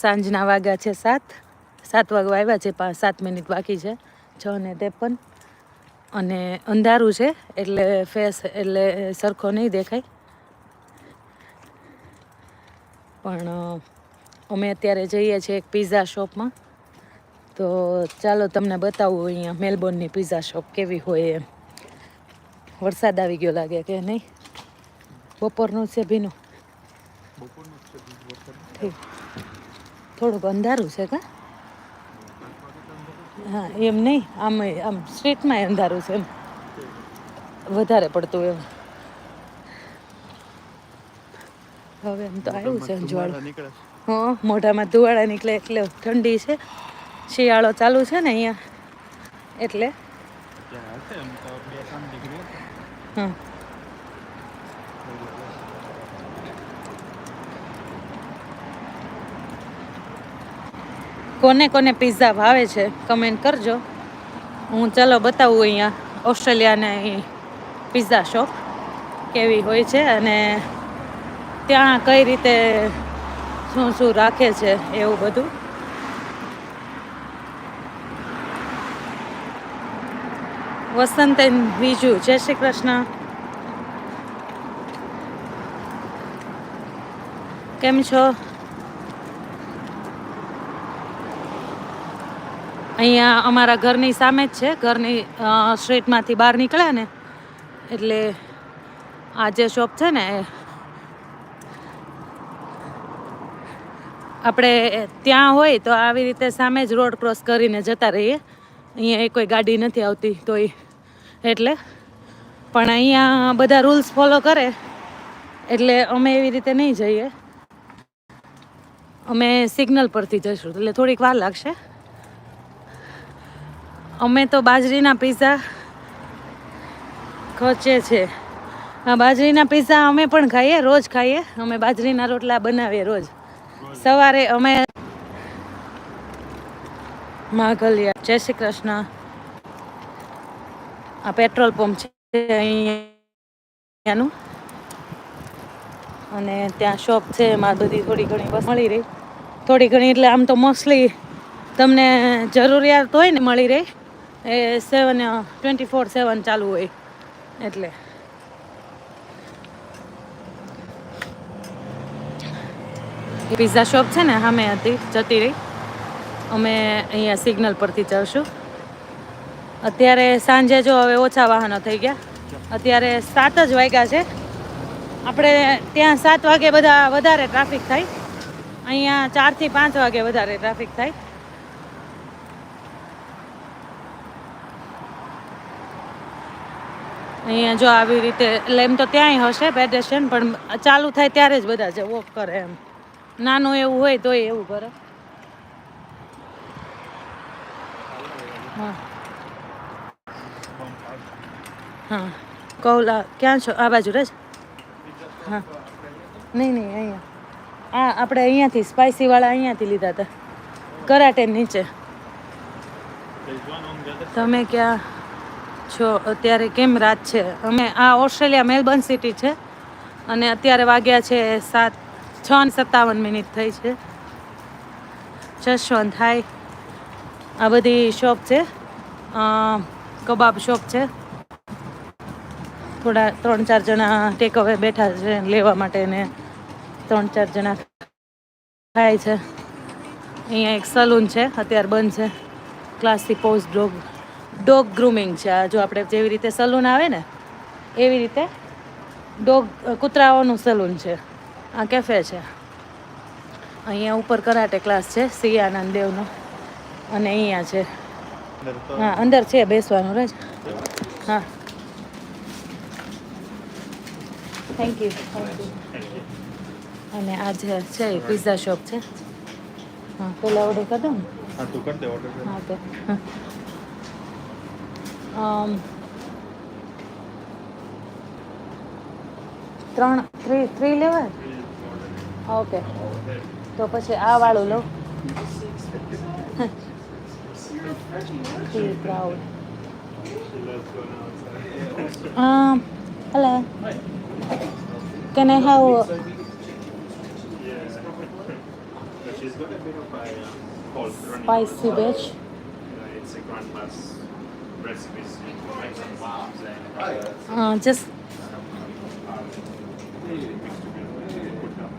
સાંજના વાગ્યા છે સાત. સાત વાગવા આવ્યા છે પાંચ સાત મિનિટ બાકી છે છ ને ત્રેપન. અને અંધારું છે એટલે ફેસ એટલે સરખો નહીં દેખાય. પણ અમે અત્યારે જઈએ છીએ એક પીઝા શોપમાં તો ચાલો તમને બતાવું અહીંયા મેલબોર્નની પીઝા શોપ કેવી હોય એમ. વરસાદ આવી ગયો લાગે કે નહીં? બપોરનું છે ભીનું? ઠીક. થોડુંક અંધારું છે કા? હા એમ નહીં. આમ આમ સ્ટ્રીટમાં અંધારું છે એમ. વધારે પડતું એમ. હવે એમ તો આવ્યું છે અંજવાળું. હા મોઢામાં ધુવાળા નીકળે એટલે ઠંડી છે. શિયાળો ચાલુ છે ને અહીંયા. એટલે? હા. કોને કોને પીઝા ભાવે છે કમેન્ટ કરજો. હું ચાલો બતાવું અહીંયા ઓસ્ટ્રેલિયાને પીઝા શોપ કેવી હોય છે અને ત્યાં કઈ રીતે શું શું રાખે છે એવું બધું. વસંતન બીજુ. જય શ્રી કૃષ્ણ. કેમ છો? અહીંયા અમારા ઘરની સામે જ છે. ઘરની સ્ટ્રીટમાંથી બહાર નીકળ્યા ને, એટલે આ જે શોપ છે ને આપણે ત્યાં હોય તો આવી રીતે સામે જ રોડ ક્રોસ કરીને જતા રહીએ. અહીંયા કોઈ ગાડી નથી આવતી તોય. એટલે, પણ અહીંયા બધા રૂલ્સ ફોલો કરે. એટલે અમે એવી રીતે નહીં જઈએ. અમે સિગ્નલ પરથી જઈશું. એટલે થોડીક વાર લાગશે. અમે તો બાજરીના પીઝા ખોચે છે. હા બાજરીના પીઝા અમે પણ ખાઈએ, રોજ ખાઈએ. અમે બાજરીના રોટલા બનાવીએ રોજ. સવારે અમે માઘલિયા. જય શ્રી કૃષ્ણ. આ પેટ્રોલ પંપ છે અહીંયાનું. અને ત્યાં શોપ છે, એમાં બધી થોડી ઘણી બસ મળી રહી. થોડી ઘણી એટલે આમ તો મોસ્ટલી તમને જરૂરિયાત હોય ને મળી રહી. એ સેવન ટ્વેન્ટી ફોર સેવન ચાલુ હોય. એટલે. પિઝા શોપ છે ને, સામે હતી, જતી રહી. અમે અહીંયા સિગ્નલ પરથી ચડશું અત્યારે સાંજે જો હવે ઓછા વાહનો થઈ ગયા. અત્યારે સાત જ વાગ્યા છે. આપણે ત્યાં સાત વાગે બધા, વધારે ટ્રાફિક થાય. અહીંયા ચારથી પાંચ વાગે વધારે ટ્રાફિક થાય. અહીંયા જો આવી રીતે, એટલે એમ તો ત્યાંય હશે પેડેસ્ટન પણ ચાલુ થાય ત્યારે જ બધા જે વોક કરે એમ. નાનું એવું હોય તોય એવું કરે. હા. કૌલા, ક્યાં છો? આ બાજુ રજ? હા. નહીં નહીં, અહીંયા. આ આપણે અહીંયાથી સ્પાઇસીવાળા અહીંયાથી લીધા હતા. કરાટે નીચે. તમે ક્યાં? છો, અત્યારે કેમ રાત છે? અમે આ ઓસ્ટ્રેલિયા મેલબર્ન સિટી છે અને અત્યારે વાગ્યા છે સાત, છ ને સત્તાવન મિનિટ થઈ છે. જશવંત હાય. આ બધી શોપ છે. કબાબ શોપ છે. થોડા ત્રણ ચાર જણા ટેક અવે બેઠા છે લેવા માટે ને ત્રણ ચાર જણા ખાય છે. અહીંયા એક સલૂન છે, અત્યારે બંધ છે. Classic post dog dog grooming છે. આ જો આપણે જેવી રીતે સલૂન આવે ને એવી રીતે ડોગ કૂતરાઓનું સલૂન છે. આ કેફે છે. અહીંયા ઉપર કરાટે ક્લાસ છે સિયાનંદ દેવનો. અને અહીંયા છે. હા અંદર છે બેસવાનું રજ. હા. થેન્ક યુ અને આ જે છે એ પિઝા શોપ છે. હા પેલા ઓર્ડર કરી દઉં ને. હા તું કર દે ઓર્ડર હા તો. અમ, ત્રણ થ્રી થ્રી લેવા ઓકે તો પછી આ વાળું લઉં Feel proud. Um, hello. Can I have She's got a bit of a uh, cold running. Spicy veg. Uh, it's a grandma's recipes. Like some bombs and uh, Uh, just mixed together. Put them.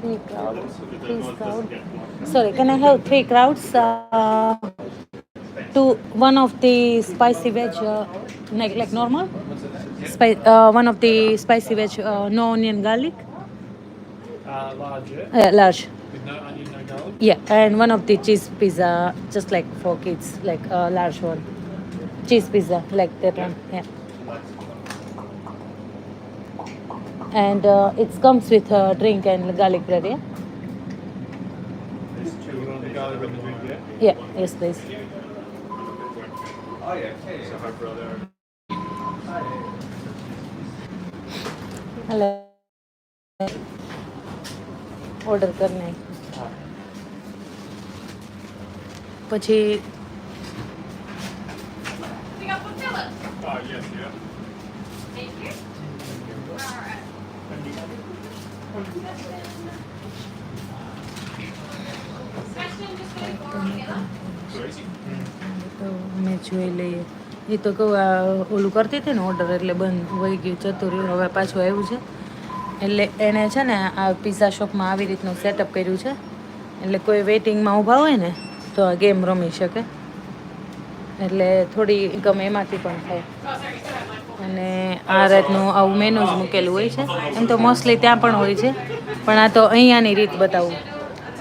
three crowds. So the Three nose doesn't get warm. Sorry, can I have three crowds? Uh, two, one of the spicy veg, uh, like, like normal. Spi- uh, one of the spicy veg, uh, no onion garlic, Uh, larger, uh, large. with no onion, no garlic. Yeah, and one of the cheese pizza, just like for kids, like a large one. Cheese pizza, like that one. Yeah. And uh, it comes with a drink and garlic bread. Yeah. There's You two. want the garlic on the drink, yeah? Yeah. Yes, please. So her brother. Hello order કરને પછી Oh yes, yeah. તો અમે જોઈ લઈએ. એ તો કહું આ ઓલું કરતી હતી ને ઓર્ડર એટલે બંધ વહી ગયું જતું રહ્યું હવે પાછું આવ્યું છે. એટલે એણે છે ને આ પિઝા શોપમાં આવી રીતનું સેટઅપ કર્યું છે. એટલે કોઈ વેઇટિંગમાં ઊભા હોય ને તો આ ગેમ રમી શકે. એટલે થોડી ઇન્કમ એમાંથી પણ થાય. અને આ રાતનું આવું મેનુ જ મૂકેલું હોય છે. એમ તો મોસ્ટલી ત્યાં પણ હોય છે. પણ આ તો અહીંયાની રીત બતાવું.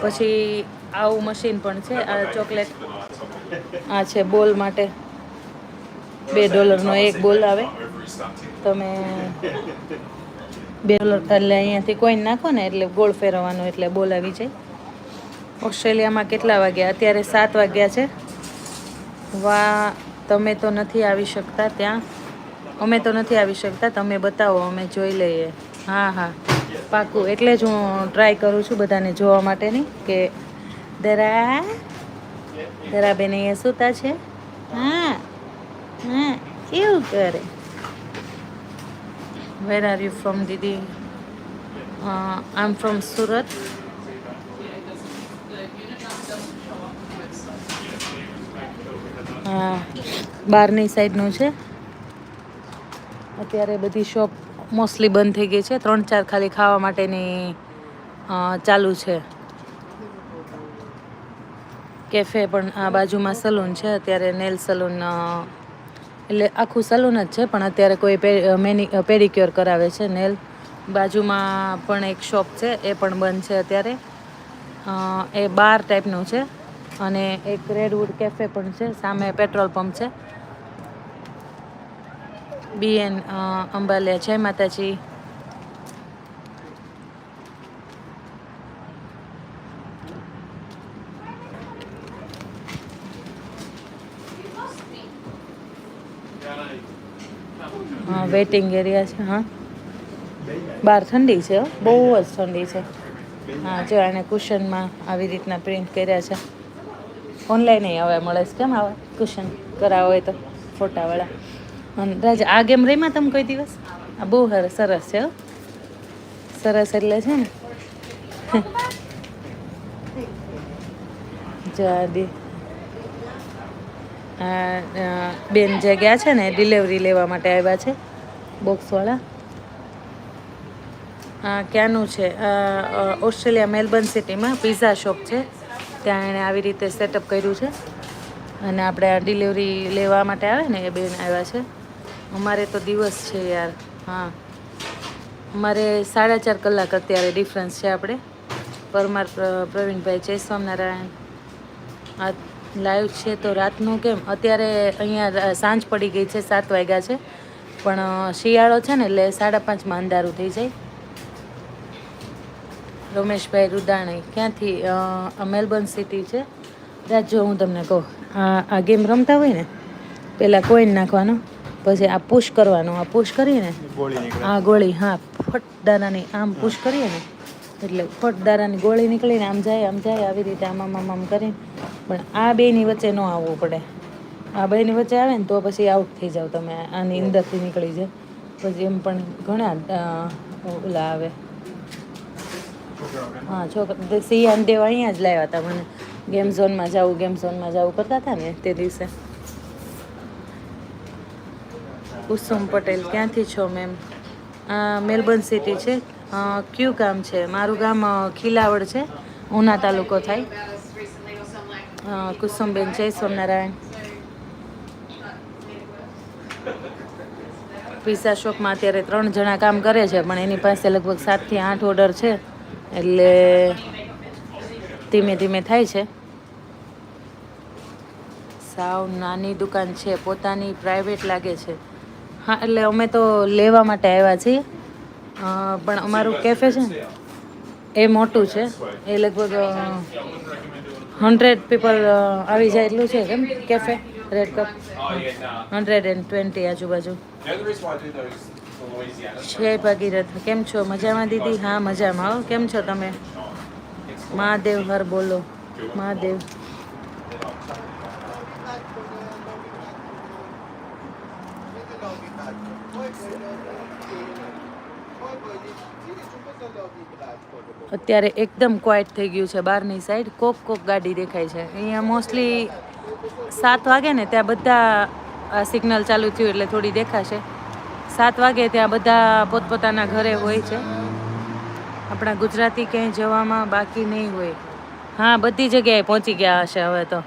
પછી આવું મશીન પણ છે, આ ચોકલેટ આ છે બોલ માટે. બે ડોલરનો એક બોલ આવે. તમે બે ડોલર એટલે અહીંયાથી કોઈન નાખો ને એટલે ગોળ ફેરવવાનો એટલે બોલ આવી જાય. ઓસ્ટ્રેલિયામાં કેટલા વાગ્યા? અત્યારે સાત વાગ્યા છે. વા, તમે તો નથી આવી શકતા ત્યાં. અમે તો નથી આવી શકતા, તમે બતાવો, અમે જોઈ લઈએ. હા હા. પાકું, એટલે જ હું ટ્રાય કરું છું બધાને જોવા માટેની કે દરા દરા બેન અહીંયા સૂતા છે. હા હા કેવું કરે. Where are you from Didi? I am from Surat. હા બહારની સાઈડનું છે. અત્યારે બધી શોપ મોસ્ટલી બંધ થઈ ગઈ છે. ત્રણ ચાર ખાલી ખાવા માટેની ચાલુ છે. કેફે પણ આ બાજુમાં સલૂન છે. અત્યારે નેલ સલૂન એટલે આખું સલૂન જ છે, પણ અત્યારે કોઈ મેની પેડિક્યોર કરાવે છે નેલ. બાજુમાં પણ એક શોપ છે, એ પણ બંધ છે અત્યારે. એ બાર ટાઈપનું છે. અને એક રેડવુડ કેફે પણ છે, સામે પેટ્રોલ પંપ છે. બીએન અંબાલિયા. જય માતાજી. હા વેટિંગ એરિયા છે, હા. બહાર ઠંડી છે બહુ જ ઠંડી છે. હા, જો એને કુશનમાં આવી રીતના પ્રિન્ટ કર્યા છે. ઓનલાઈન હવે મળે છે. કેમ આવે કુશન કરાવો હોય તો ફોટાવાળા? અને રાજ આ ગેમ રમ્યા તમે કોઈ દિવસ? આ બહુ સરસ છે. સરસ એટલે છે ને. જો આ દી આ અ, બેન જે ગયા છે ને ડિલિવરી લેવા માટે આવ્યા છે બોક્સવાળા ક્યાંનું છે? ઓસ્ટ્રેલિયા મેલબર્ન સિટીમાં પિઝા શોપ છે. ત્યાં એણે આવી રીતે સેટઅપ કર્યું છે. અને આપણે આ ડિલિવરી લેવા માટે આવે ને એ બેન આવ્યા છે. અમારે તો દિવસ છે યાર. હા. અમારે સાડા ચાર કલાક અત્યારે ડિફરન્સ છે આપણે. પરમાર પ્ર- પ્રવીણભાઈ જય સ્વામિનારાયણ. આ લાઈવ છે તો રાતનું કેમ? અત્યારે અહીંયા સાંજ પડી ગઈ છે, સાત વાગ્યા છે. પણ, શિયાળો છે ને એટલે સાડા પાંચમાં અંધારું થઈ જાય. રમેશભાઈ રુદાણી. ક્યાંથી? મેલબર્ન સિટી છે. જો હું તમને કહું આ આ ગેમ રમતા હોય ને પહેલાં કોઈન નાખવાનો પછી આ પુશ કરવાનો. આ પુશ કરીને આ ગોળી હા ફટ દારાની આમ પુશ કરીએ ને એટલે ફટ દારાની ગોળી નીકળીને આમ જાય આમ જાય આવી રીતે આમ આમ આમ આમ કરીને. પણ આ બેની વચ્ચે ન આવવું પડે. આ બેની વચ્ચે આવે ને તો પછી આઉટ થઈ જાઓ તમે. આની અંદરથી નીકળી જાય. પછી એમ પણ ઘણા ઓલા આવે. હા છોકરા સિયાન દેવ અહીંયા જ લાવ્યા હતા મને. ગેમ ઝોનમાં જવું ગેમ ઝોનમાં જવું. કરતા હતા ને તે દિવસે? કુસુમ પટેલ, ક્યાંથી છો મેમ મેલબર્ન સિટી છે. ક્યુ ગામ છે? મારું ગામ ખીલાવડ છે. ઉના તાલુકો થાય. કુસુમબેન, જય સ્વામિનારાયણ. પિઝા શોપમાં અત્યારે ત્રણ જણા કામ કરે છે, પણ એની પાસે લગભગ સાતથી આઠ ઓર્ડર છે. એટલે ધીમે ધીમે થાય છે. સાવ નાની દુકાન છે, પોતાની પ્રાઇવેટ લાગે છે. હા, એટલે અમે તો લેવા માટે આવ્યા છીએ. પણ અમારું કેફે છે ને, એ મોટું છે. એ લગભગ હંડ્રેડ પીપલ આવી જાય એટલું છે કેમ? Cafe red cup hundred and twenty આજુબાજુ. જય ભાગીરથ. કેમ છો? મજામાં દીદી? હા, મજામાં. આવો કેમ છો તમે? મહાદેવ, હર બોલો. મહાદેવ. અત્યારે એકદમ ક્વાઇટ થઈ ગયું છે બહારની સાઈડ કોક કોક ગાડી દેખાય છે. અહીંયા મોસ્ટલી સાત વાગે ને ત્યાં બધા સિગ્નલ ચાલુ થયું એટલે થોડી દેખાશે. સાત વાગે ત્યાં બધા પોતપોતાના ઘરે હોય છે. આપણા ગુજરાતી ક્યાંય જવામાં બાકી નહીં હોય. હા, બધી જગ્યાએ પહોંચી ગયા હશે હવે તો.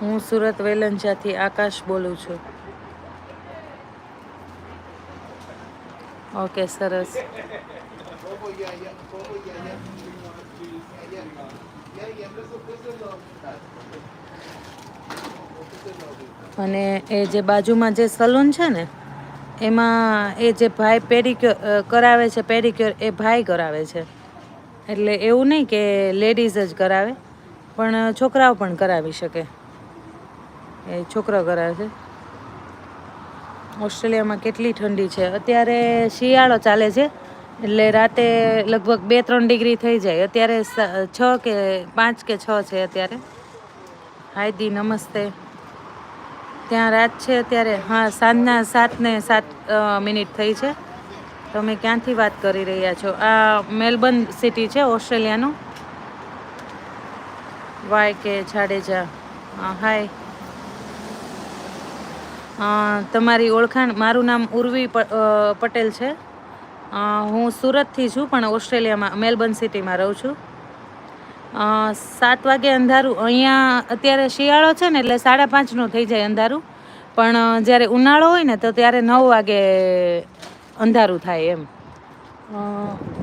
હું સુરત વેલંજાથી આકાશ બોલું છું. ઓકે, સરસ. અને એ જે બાજુમાં જે સલૂન છે ને, એમાં એ જે ભાઈ પેડિક્યોર કરાવે છે, પેડિક્યોર એ ભાઈ કરાવે છે. એટલે એવું નહીં કે લેડીઝ જ કરાવે, પણ છોકરાઓ પણ કરાવી શકે. એ છોકરો કરાવે છે. ઓસ્ટ્રેલિયામાં કેટલી ઠંડી છે. અત્યારે શિયાળો ચાલે છે, એટલે રાતે લગભગ બે ત્રણ ડિગ્રી થઈ જાય. અત્યારે છ કે પાંચ કે છ છે અત્યારે. હાય દી, નમસ્તે. ત્યાં રાત છે અત્યારે. હા, સાંજના સાત ને સાત મિનિટ થઈ છે. તમે ક્યાંથી વાત કરી રહ્યા છો? આ મેલબર્ન સિટી છે, ઓસ્ટ્રેલિયાનું? વાય કે જાડેજા. હાય. તમારી ઓળખાણ, મારું નામ ઉર્વી પટેલ છે. હું સુરતથી છું, પણ ઓસ્ટ્રેલિયામાં, મેલબર્ન સિટીમાં રહું છું. સાત વાગે અંધારું, અહીંયા અત્યારે શિયાળો છે ને એટલે સાડા પાંચનું થઈ જાય અંધારું. પણ જ્યારે ઉનાળો હોય ને તો ત્યારે નવ વાગે અંધારું થાય એમ.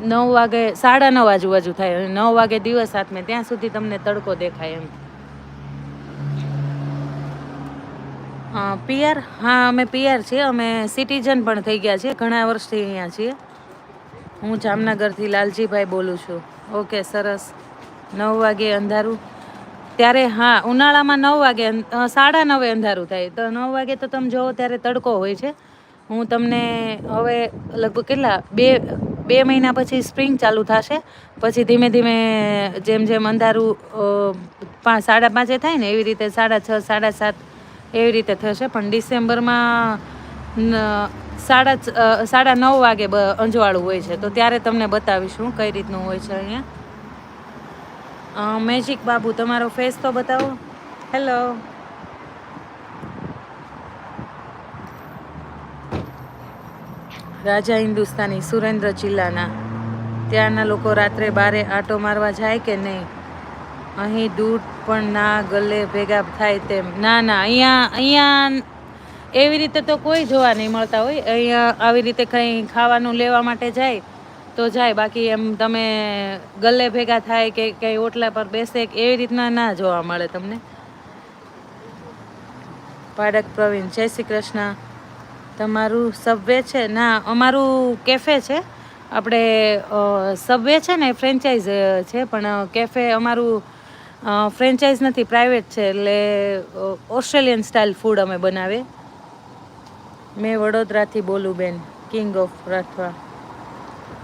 નવ વાગે, સાડા નવ આજુબાજુ થાય. નવ વાગે દિવસ હાથમે ત્યાં સુધી તમને તડકો દેખાય એમ. પિયર? હા, અમે પિયર છીએ. અમે સિટીઝન પણ થઈ ગયા છીએ. ઘણા વર્ષથી અહીંયા છીએ. હું જામનગરથી લાલજીભાઈ બોલું છું. ઓકે, સરસ. નવ વાગે અંધારું. ત્યારે હા, ઉનાળામાં નવ વાગે સાડા નવે અંધારું થાય. તો નવ વાગે તો તમે જોવો ત્યારે તડકો હોય છે. હું તમને હવે લગભગ કેટલા, બે બે મહિના પછી સ્પ્રિંગ ચાલુ થશે. પછી ધીમે ધીમે જેમ જેમ અંધારું પાંચ સાડા પાંચે થાય ને, એવી રીતે સાડા છ, સાડા સાત એવી રીતે થશે. પણ ડિસેમ્બરમાં સાડા સાડા નવ વાગે અંજવાળું હોય છે. તો ત્યારે તમને બતાવીશું કઈ રીતનું હોય છે અહીંયા. મેજિક બાબુ, તમારો ફેસ તો બતાવો. હેલો રાજા હિન્દુસ્તાની સુરેન્દ્ર જિલ્લાના. ત્યાંના લોકો રાત્રે બારે આટો મારવા જાય કે નહીં? અહીં દૂધ પણ ના ગલે ભેગા થાય તેમ. ના ના, અહીંયા અહીંયા એવી રીતે તો કોઈ જોવા નહીં મળતા હોય. અહીંયા આવી રીતે કંઈ ખાવાનું લેવા માટે જાય તો જાય, બાકી એમ તમે ગલે ભેગા થાય કે કંઈ ઓટલા પર બેસે એવી રીતના ના જોવા મળે તમને? પાડક પ્રવીણ, જય શ્રી કૃષ્ણ. તમારું સબવે છે? ના, અમારું કેફે છે. આપણે સબવે છે ને ફ્રેન્ચાઇઝ છે, પણ કેફે અમારું ફ્રેન્ચાઇઝ નથી પ્રાઇવેટ છે, એટલે ઓસ્ટ્રેલિયન સ્ટાઇલ ફૂડ અમે બનાવીએ. મેં વડોદરાથી બોલું બેન કિંગ ઓફ રાઠવા.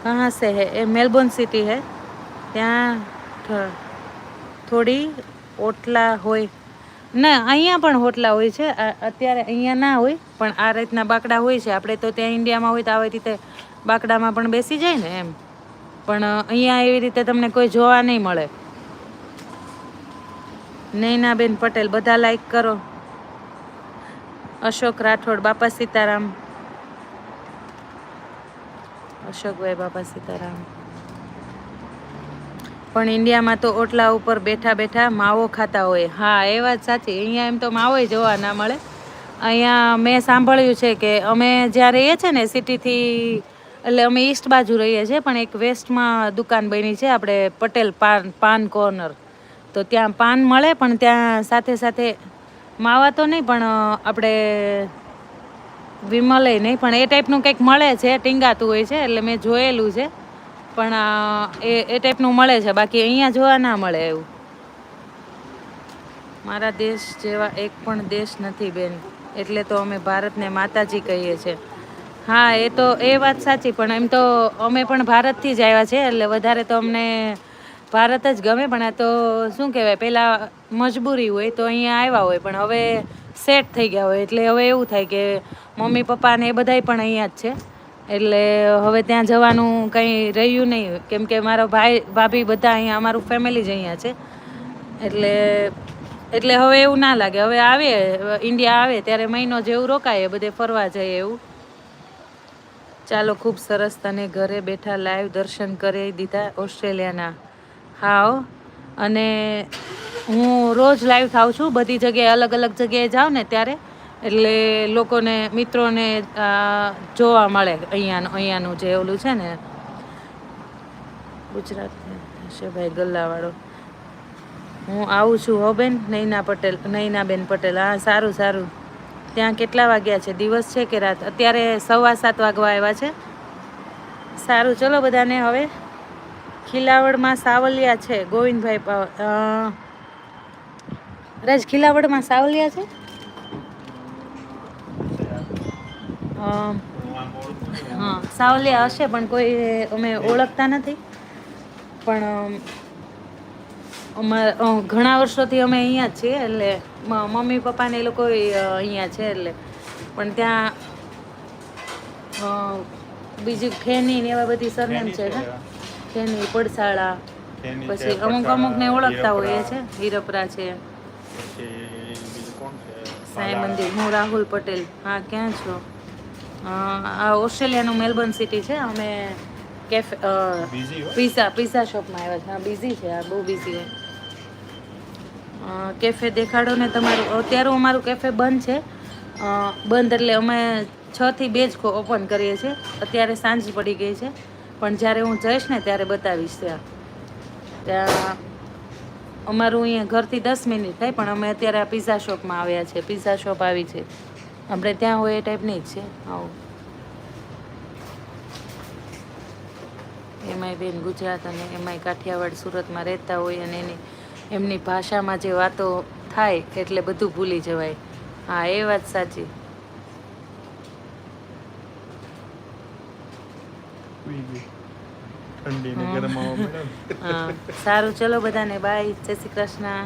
कहाँ से है ये मेलबोर्न सिटी है ત્યાં થ- થોડી ઓટલા હોય ના અહીંયા પણ હોટલા હોય છે આ- અત્યારે અહીંયા ના હોય પણ આ રીતના બાકડા હોય છે આપણે તો ત્યાં ઇન્ડિયામાં હોય તો આવી રીતે બાકડામાં પણ બેસી જાય ને એમ પણ અ, અહીંયા એવી રીતે તમને કોઈ જોવા નહીં મળે નૈનાબેન પટેલ બધા લાઈક કરો અશોક રાઠોડ બાપા સીતારામ અશોકભાઈ બાબા સીતારામ. પણ ઇન્ડિયામાં તો ઓટલા ઉપર બેઠા બેઠા માવો ખાતા હોય. હા, એ વાત સાચી. અહીંયા એમ તો માવો જોવા ના મળે. અહીંયા મેં સાંભળ્યું છે કે અમે જ્યાં રહીએ છીએ ને સિટીથી, એટલે અમે ઈસ્ટ બાજુ રહીએ છીએ, પણ એક વેસ્ટમાં દુકાન બની છે આપણે પટેલ પાન પાન કોર્નર. તો ત્યાં પાન મળે, પણ ત્યાં સાથે સાથે માવા તો નહીં, પણ આપણે વિમલે નહીં. પણ એ ટાઈપનું કંઈક મળે છે, ટીંગાતું હોય છે, એટલે મેં જોયેલું છે. પણ એ એ ટાઈપનું મળે છે, બાકી અહીંયા જોવા ના મળે એવું. મારા દેશ જેવા એક પણ દેશ નથી બેન. એટલે તો અમે ભારતને માતાજી કહીએ છીએ હા, એ તો, એ વાત સાચી, પણ એમ તો અમે પણ ભારતથી જ આવ્યા છે, એટલે વધારે તો અમને ભારત જ ગમે, પણ આ તો શું કહેવાય પહેલાં મજબૂરી હોય તો અહીંયા આવ્યા હોય, પણ હવે સેટ થઈ ગયા હોય. એટલે હવે એવું થાય કે મમ્મી, પપ્પા ને એ બધાય પણ અહીંયા જ છે. એટલે હવે ત્યાં જવાનું કંઈ રહ્યું નહીં. કેમ કે મારો ભાઈ, ભાભી બધા અહીંયા, અમારું ફેમિલી જ અહીંયા છે. એટલે એટલે હવે એવું ના લાગે. હવે આવે ઇન્ડિયા આવે ત્યારે મહિનો જેવું રોકાય બધે ફરવા જઈએ એવું. ચાલો, ખૂબ સરસ તને ઘરે બેઠા લાઈવ દર્શન કરી દીધા ઓસ્ટ્રેલિયાના. હાવ અને હું રોજ લાઈવ થાઉં છું. બધી જગ્યાએ અલગ અલગ જગ્યાએ જાઉં ને ત્યારે. એટલે લોકોને, મિત્રોને જોવા મળે અહીંયાનું અહીંયાનું જે ઓલું છે ને. ગુજરાત છે ભાઈ ગલ્લાવાળો. હું આવું છું હો બેન, નૈના પટેલ, નૈનાબેન પટેલ. હા, સારું સારું. ત્યાં કેટલા વાગ્યા છે? દિવસ છે કે રાત? અત્યારે સવા સાત વાગવા આવ્યા છે. સારું, ચલો બધાને હવે. ખીલાવડમાં સાવલિયા છે. ગોવિંદભાઈ રાજ ખીલાવડમાં સાવલિયા છે? સાવલિયા હશે, પણ કોઈ અમે ઓળખતા નથી. પણ અમારા ઘણા વર્ષોથી અમે અહીંયા છીએ, એટલે મમ્મી પપ્પા ને એ લોકો અહીંયા છે, એટલે. પણ ત્યાં બીજી ખેની ને એવા બધી સરનેમ છે ને ખેની પડસાળા પછી અમુક અમુક ને ઓળખતા હીરપરા. છે હીરપરા છે. સાંઈ મંદિર. હું રાહુલ પટેલ. હા ક્યાં છો? આ ઓસ્ટ્રેલિયાનું મેલબર્ન સિટી છે. અમે કેફે હોય? પીઝા પીઝા શોપમાં આવ્યા છે. હા બિઝી છે. આ બહુ બિઝી હોય. કેફે દેખાડો ને તમારું. અત્યારે અમારું કેફે બંધ છે. બંધ એટલે અમે છ થી બે જ ઓપન કરીએ છીએ. અત્યારે સાંજ પડી ગઈ છે. પણ જ્યારે હું જઈશ ને ત્યારે બતાવીશ ત્યાં. ત્યાં અમારું અહીંયા ઘરથી દસ મિનિટ થાય, પણ અમે અત્યારે આ પીઝા શોપમાં આવ્યા છે. પીઝા શોપ આવી છે. આપણે ત્યાં હોય એ ટાઈપની જ છે. આવું. એમાંય બેન ગુજરાત અને એમાંય કાઠિયાવાડ, સુરતમાં રહેતા હોય અને એની, એમની ભાષામાં જે વાતો થાય એટલે બધું ભૂલી જવાય. હા, એ વાત સાચી. બીજી ઠંડી ને ગરમ ને. સારું ચલો બધાને. બાય જય શ્રી કૃષ્ણ.